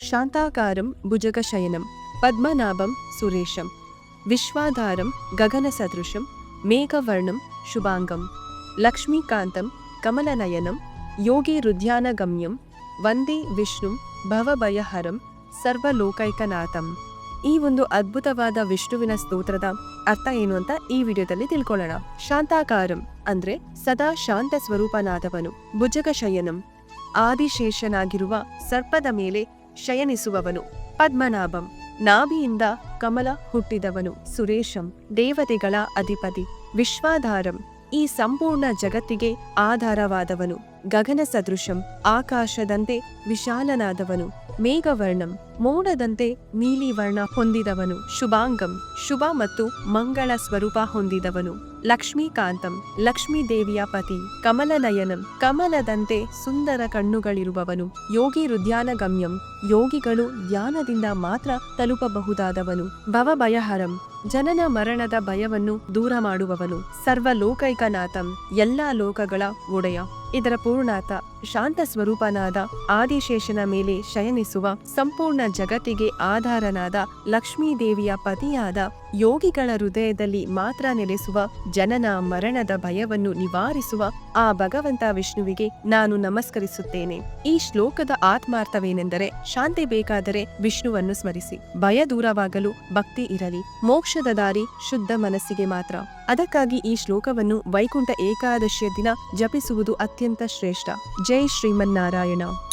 ಶಾಂತಾಕಾರಂ ಭುಜಗಶಯನಂ, ಪದ್ಮನಾಭಂ ಸುರೇಶಂ, ವಿಶ್ವಾಧಾರಂ ಗಗನಸದೃಶಂ, ಮೇಘವರ್ಣಂ ಶುಭಾಂಗಂ, ಲಕ್ಷ್ಮೀಕಾಂತಂ ಕಮಲನಯನಂ, ಯೋಗಿ ಹೃದ್ಯಾನಗಮ್ಯಂ, ವಂದೇ ವಿಷ್ಣುಂ ಭವಭಯಹರಂ ಸರ್ವಲೋಕೈಕನಾಥಂ. ಈ ಒಂದು ಅದ್ಭುತವಾದ ವಿಷ್ಣುವಿನ ಸ್ತೋತ್ರದ ಅರ್ಥ ಏನು ಅಂತ ಈ ವಿಡಿಯೋದಲ್ಲಿ ತಿಳ್ಕೊಳ್ಳೋಣ. ಶಾಂತಾಕಾರಂ ಅಂದ್ರೆ ಸದಾ ಶಾಂತ ಸ್ವರೂಪನಾದವನು, ಭುಜಗಶಯನಂ, ಆದಿಶೇಷನಾಗಿರುವ ಸರ್ಪದ ಮೇಲೆ ಶಯನಿಸುವವನು ಪದ್ಮನಾಭಂ. ನಾಭಿಯಿಂದ ಕಮಲ ಹುಟ್ಟಿದವನು ಸುರೇಶಂ ದೇವತೆಗಳ ಅಧಿಪತಿ ವಿಶ್ವಾಧಾರಂ. ಈ ಸಂಪೂರ್ಣ ಜಗತ್ತಿಗೆ ಆಧಾರವಾದವನು. ಗಗನ ಸದೃಶಂ, ಆಕಾಶದಂತೆ ವಿಶಾಲನಾದವನು. ಮೇಘವರ್ಣಂ, ಮೋಡದಂತೆ ನೀಲಿವರ್ಣ ಹೊಂದಿದವನು. ಶುಭಾಂಗಂ, ಶುಭ ಮತ್ತು ಮಂಗಳ ಸ್ವರೂಪ ಹೊಂದಿದವನು. ಲಕ್ಷ್ಮೀಕಾಂತಂ ಲಕ್ಷ್ಮೀ ದೇವಿಯ ಪತಿ. ಕಮಲನಯನಂ, ಕಮಲದಂತೆ ಸುಂದರ ಕಣ್ಣುಗಳಿರುವವನು. ಯೋಗಿ ಹೃದ್ಯಾನಗಮ್ಯಂ, ಯೋಗಿಗಳು ಧ್ಯಾನದಿಂದ ಮಾತ್ರ ತಲುಪಬಹುದಾದವನು. ಭವಭಯಹರಂ ಜನನ ಮರಣದ ಭಯವನ್ನು ದೂರ ಮಾಡುವವನು ಸರ್ವಲೋಕೈಕನಾಥಂ ಎಲ್ಲಾ ಲೋಕಗಳ ಒಡೆಯ. ಇದರ ಪೂರ್ಣಾರ್ಥ ಶಾಂತ ಸ್ವರೂಪನಾದ ಆದಿಶೇಷನ ಮೇಲೆ ಶಯನಿಸುವ ಸಂಪೂರ್ಣ ಜಗತ್ತಿಗೆ ಆಧಾರನಾದ ಲಕ್ಷ್ಮೀದೇವಿಯ ಪತಿಯಾದ ಯೋಗಿಗಳ ಹೃದಯದಲ್ಲಿ ಮಾತ್ರ ನೆಲೆಸುವ ಜನನ ಮರಣದ ಭಯವನ್ನು ನಿವಾರಿಸುವ ಆ ಭಗವಂತ ವಿಷ್ಣುವಿಗೆ ನಾನು ನಮಸ್ಕರಿಸುತ್ತೇನೆ. ಈ ಶ್ಲೋಕದ ಆತ್ಮಾರ್ಥವೇನೆಂದರೆ ಶಾಂತಿ ಬೇಕಾದರೆ ವಿಷ್ಣುವನ್ನು ಸ್ಮರಿಸಿ. ಭಯ ದೂರವಾಗಲು ಭಕ್ತಿ ಇರಲಿ. ಮೋಕ್ಷದ ದಾರಿ ಶುದ್ಧ ಮನಸ್ಸಿಗೆ ಮಾತ್ರ. ಅದಕ್ಕಾಗಿ ಈ ಶ್ಲೋಕವನ್ನು ವೈಕುಂಠ ಏಕಾದಶಿಯ ದಿನ ಜಪಿಸುವುದು ಅತ್ಯಂತ ಶ್ರೇಷ್ಠ. Jai Sriman Narayana. You know.